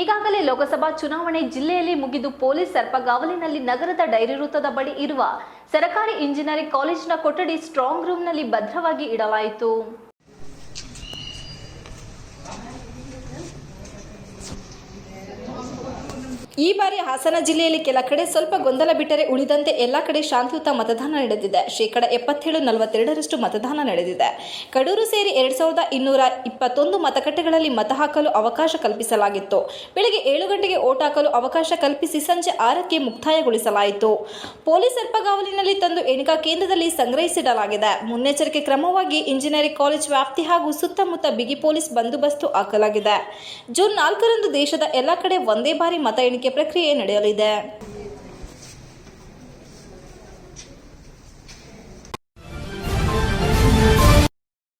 ಈಗಾಗಲೇ ಲೋಕಸಭಾ ಚುನಾವಣೆ ಜಿಲ್ಲೆಯಲ್ಲಿ ಮುಗಿದು ಪೊಲೀಸ್ ಸರ್ಪಗಾವಲಿನಲ್ಲಿ ನಗರದ ಡೈರಿ ವೃತ್ತದ ಬಳಿ ಇರುವ ಸರಕಾರಿ ಇಂಜಿನಿಯರಿಂಗ್ ಕಾಲೇಜಿನ ಕೊಠಡಿ ಸ್ಟ್ರಾಂಗ್ ರೂಮ್ನಲ್ಲಿ ಭದ್ರವಾಗಿ ಇಡಲಾಯಿತು. ಈ ಬಾರಿ ಹಾಸನ ಜಿಲ್ಲೆಯಲ್ಲಿ ಕೆಲ ಕಡೆ ಸ್ವಲ್ಪ ಗೊಂದಲ ಬಿಟ್ಟರೆ ಉಳಿದಂತೆ ಎಲ್ಲ ಕಡೆ ಶಾಂತಿಯುತ ಮತದಾನ ನಡೆದಿದೆ. ಶೇಕಡ ಎಪ್ಪತ್ತೇಳು ನಲವತ್ತೆರಡರಷ್ಟು ಮತದಾನ ನಡೆದಿದೆ. ಕಡೂರು ಸೇರಿ ಎರಡ್ ಸಾವಿರದ ಇನ್ನೂರ ಇಪ್ಪತ್ತೊಂದು ಮತಗಟ್ಟೆಗಳಲ್ಲಿ ಮತ ಹಾಕಲು ಅವಕಾಶ ಕಲ್ಪಿಸಲಾಗಿತ್ತು. ಬೆಳಗ್ಗೆ ಏಳು ಗಂಟೆಗೆ ಓಟ್ ಹಾಕಲು ಅವಕಾಶ ಕಲ್ಪಿಸಿ ಸಂಜೆ ಆರಕ್ಕೆ ಮುಕ್ತಾಯಗೊಳಿಸಲಾಯಿತು. ಪೊಲೀಸ್ ಅರ್ಪಗಾವಲಿನಲ್ಲಿ ತಂದು ಎಣಿಕಾ ಕೇಂದ್ರದಲ್ಲಿ ಸಂಗ್ರಹಿಸಿಡಲಾಗಿದೆ. ಮುನ್ನೆಚ್ಚರಿಕೆ ಕ್ರಮವಾಗಿ ಇಂಜಿನಿಯರಿಂಗ್ ಕಾಲೇಜ್ ವ್ಯಾಪ್ತಿ ಹಾಗೂ ಸುತ್ತಮುತ್ತ ಬಿಗಿ ಪೊಲೀಸ್ ಬಂದೋಬಸ್ತು ಹಾಕಲಾಗಿದೆ. ಜೂನ್ ನಾಲ್ಕರಂದು ದೇಶದ ಎಲ್ಲ ಕಡೆ ಒಂದೇ ಬಾರಿ ಮತ ಎಣಿಕೆ ಪ್ರಕ್ರಿಯೆ ನಡೆಯಲಿದೆ.